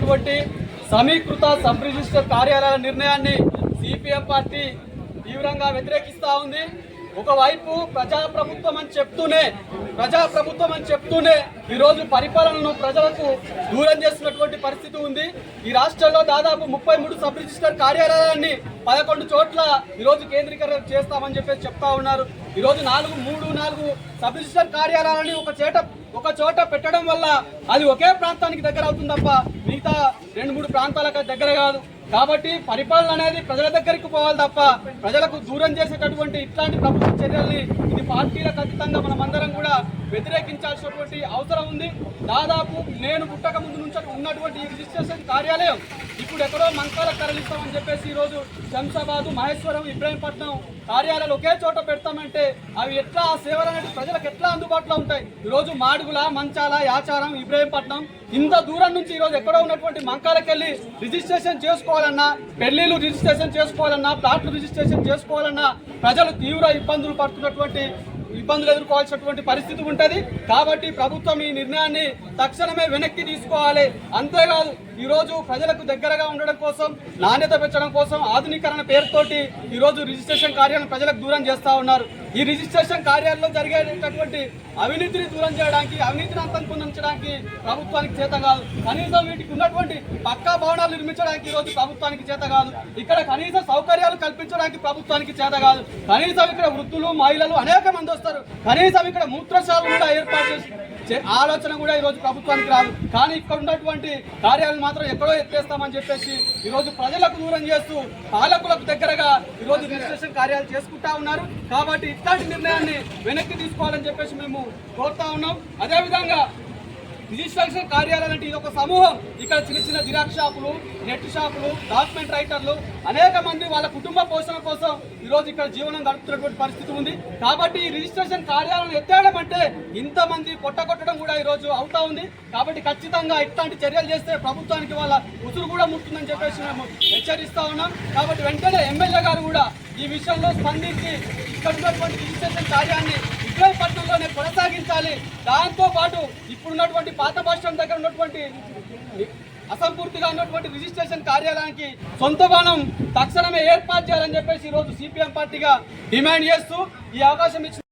ఉన్నటువంటి సమీకృత sub register కార్యాలయాల నిర్ణయాన్ని సిపిఎం పార్టీ తీవ్రంగా వ్యతిరేకిస్తా ఉంది. ఒకవైపు ప్రజాప్రభుత్వం అని చెప్తూనే ప్రజాప్రభుత్వం అని చెప్తూనే ఈరోజు పరిపాలనను ప్రజలకు దూరం చేస్తున్నటువంటి పరిస్థితి ఉంది. ఈ రాష్ట్రంలో దాదాపు ముప్పై మూడు సబ్ రిజిస్టర్ కార్యాలయాన్ని పదకొండు చోట్ల ఈరోజు కేంద్రీకరణ చేస్తామని చెప్పేసి చెప్తా ఉన్నారు. ఈరోజు నాలుగు మూడు నాలుగు సబ్ రిజిస్టర్ కార్యాలయాలని ఒక చేట ఒక చోట పెట్టడం వల్ల అది ఒకే ప్రాంతానికి దగ్గర అవుతుంది తప్ప మిగతా రెండు మూడు ప్రాంతాలకు దగ్గర కాదు. కాబట్టి పరిపాలన అనేది ప్రజల దగ్గరికి పోవాలి తప్ప ప్రజలకు దూరం చేసేటటువంటి ఇట్లాంటి ప్రభుత్వ చర్యల్ని ఇది పార్టీలకు అతీతంగా మనమందరం కూడా వ్యతిరేకించాల్సినటువంటి అవసరం ఉంది. దాదాపు నేను పుట్టక ముందు నుంచి ఉన్నటువంటి ఈ రిజిస్ట్రేషన్ కార్యాలయం ఇప్పుడు ఎక్కడో మంకాల తరలిస్తామని చెప్పేసి ఈరోజు శంషాబాద్ మహేశ్వరం ఇబ్రాహీంపట్నం కార్యాలయాలు ఒకే చోట పెడతామంటే అవి ఎట్లా ఆ సేవలు అనేది ప్రజలకు ఎట్లా అందుబాటులో ఉంటాయి? ఈరోజు మాడుగుల మంచాల యాచారం ఇబ్రాహీంపట్నం ఇంత దూరం నుంచి ఈరోజు ఎక్కడో ఉన్నటువంటి మంకాలకు వెళ్ళి రిజిస్ట్రేషన్ చేసుకోవాలన్నా పెళ్ళిలు రిజిస్ట్రేషన్ చేసుకోవాలన్నా ప్లాట్లు రిజిస్ట్రేషన్ చేసుకోవాలన్నా ప్రజలు తీవ్ర ఇబ్బందులు పడుతున్నటువంటి ఇబ్బందులు ఎదుర్కోవాల్సినటువంటి పరిస్థితి ఉంటుంది. కాబట్టి ప్రభుత్వం ఈ నిర్ణయాన్ని తక్షణమే వెనక్కి తీసుకోవాలి. అంతేకాదు ఈరోజు ప్రజలకు దగ్గరగా ఉండడం కోసం నాణ్యత పెంచడం కోసం ఆధునీకరణ పేరుతోటి ఈరోజు రిజిస్ట్రేషన్ కార్యాలను ప్రజలకు దూరం చేస్తూ ఉన్నారు. ఈ రిజిస్ట్రేషన్ కార్యాలలో జరిగేటటువంటి అవినీతిని దూరం చేయడానికి అవినీతిని అంతకుందించడానికి ప్రభుత్వానికి చేత కాదు. కనీసం వీటికి ఉన్నటువంటి పక్కా భవనాలు నిర్మించడానికి ఈరోజు ప్రభుత్వానికి చేత కాదు. ఇక్కడ కనీస సౌకర్యాలు కల్పించడానికి ప్రభుత్వానికి చేత కాదు. కనీసం ఇక్కడ వృద్ధులు మహిళలు అనేక మంది వస్తారు. కనీసం ఇక్కడ మూత్రశాలలు కూడా ఏర్పాటు చేసి ఆలోచన కూడా ఈరోజు ప్రభుత్వానికి రాదు. కానీ ఇక్కడ ఉన్నటువంటి కార్యాలను మాత్రం ఎక్కడో ఎత్తేస్తామని చెప్పేసి ఈరోజు ప్రజలకు దూరం చేస్తూ పాలకులకు దగ్గరగా ఈరోజు రిజిస్ట్రేషన్ కార్యాలు చేసుకుంటా ఉన్నారు. కాబట్టి ఇట్లాంటి నిర్ణయాన్ని వెనక్కి తీసుకోవాలని చెప్పేసి మేము కోరుతా ఉన్నాం. అదేవిధంగా రిజిస్ట్రేషన్ కార్యాలయం అంటే ఇది ఒక సమూహం. ఇక్కడ చిన్న చిన్న జిరాక్స్ షాపులు నెట్ షాపులు డాక్యుమెంట్ రైటర్లు అనేక మంది వాళ్ళ కుటుంబ పోషణ కోసం ఈరోజు ఇక్కడ జీవనం గడుపుతున్నటువంటి పరిస్థితి ఉంది. కాబట్టి ఈ రిజిస్ట్రేషన్ కార్యాలయం ఎత్తేయడం అంటే ఇంతమంది పొట్టగొట్టడం కూడా ఈరోజు అవుతా ఉంది. కాబట్టి ఖచ్చితంగా ఇట్లాంటి చర్యలు చేస్తే ప్రభుత్వానికి వాళ్ళ ఉసురు కూడా ముట్టుందని చెప్పేసి మేము హెచ్చరిస్తా ఉన్నాం. కాబట్టి వెంటనే ఎమ్మెల్యే గారు కూడా ఈ విషయంలో స్పందించి ఇక్కడ ఉన్నటువంటి రిజిస్ట్రేషన్ కార్యాన్ని విక్రయపట్నంలోనే కొనసాగించాలి. దాంతో పాటు ఇప్పుడున్నటువంటి పాత బస్ దగ్గర ఉన్నటువంటి అసంపూర్తిగా ఉన్నటువంటి రిజిస్ట్రేషన్ కార్యాలయానికి సొంత భవనం తక్షణమే ఏర్పాటు చేయాలని చెప్పేసి ఈరోజు సిపిఎం పార్టీగా డిమాండ్ చేస్తూ ఈ అవకాశం ఇచ్చిన